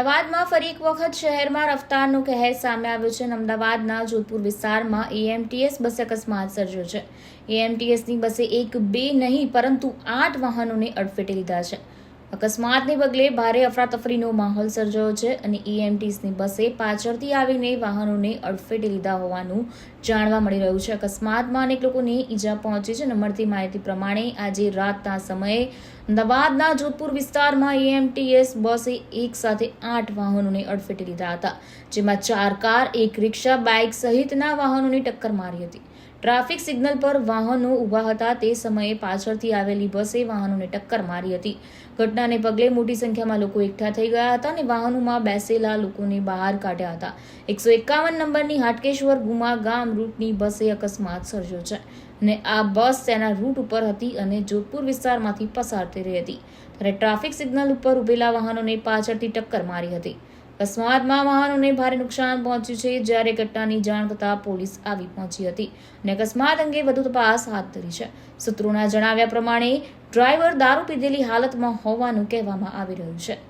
અમદાવાદમાં ફરી એક વખત શહેરમાં રફતારનો કહેર સામે આવ્યો છે અમદાવાદના જોધપુર વિસ્તારમાં એએમટીએસ બસે અકસ્માત સર્જ્યો છે. એએમટીએસની બસે એક, બે નહીં, પરંતુ આઠ વાહનોને અડફેટે લીધા છે. અકસ્માતને પગલે ભારે અફરાતફરીનો માહોલ સર્જાયો છે અને ઈએમટીસની બસે પાછળથી આવીને વાહનોને અડફેટે લીધા હોવાનું જાણવા મળી રહ્યું છે. અકસ્માતમાં અનેક લોકોને ઈજા પહોંચી છે અને મળતી માહિતી પ્રમાણે આજે રાતના સમયે અમદાવાદના જોધપુર વિસ્તારમાં એએમટીએસ બસે એક સાથે આઠ વાહનોને અડફેટે લીધા હતા, જેમાં ચાર કાર, એક રિક્ષા, બાઇક સહિતના વાહનોની ટક્કર મારી હતી. ટ્રાફિક સિગ્નલ પર વાહનો ઊભા હતા તે સમયે પાછળથી આવેલી બસે વાહનોને ટક્કર મારી હતી. ઘટનાને પગલે મોટી સંખ્યામાં લોકો એકઠા થઈ ગયા હતા અને વાહનોમાં બેસેલા લોકોને બહાર કાઢ્યા હતા. એકસો એકાવન નંબરની હાટકેશ્વર ગુમા ગામ રૂટની બસે અકસ્માત સર્જ્યો છે અને આ બસ તેના રૂટ ઉપર હતી અને જોધપુર વિસ્તારમાંથી પસાર થઈ રહી હતી. ત્યારે ટ્રાફિક સિગ્નલ ઉપર ઉભેલા વાહનોને પાછળથી ટક્કર મારી હતી. અકસ્માતમાં વાહનોને ભારે નુકસાન પહોંચ્યું છે. જ્યારે ઘટનાની જાણ થતાં પોલીસ આવી પહોંચી હતી અને અકસ્માત અંગે વધુ તપાસ હાથ ધરી છે. સૂત્રોના જણાવ્યા પ્રમાણે ડ્રાઈવર દારૂ પીધેલી હાલતમાં હોવાનું કહેવામાં આવી રહ્યું છે.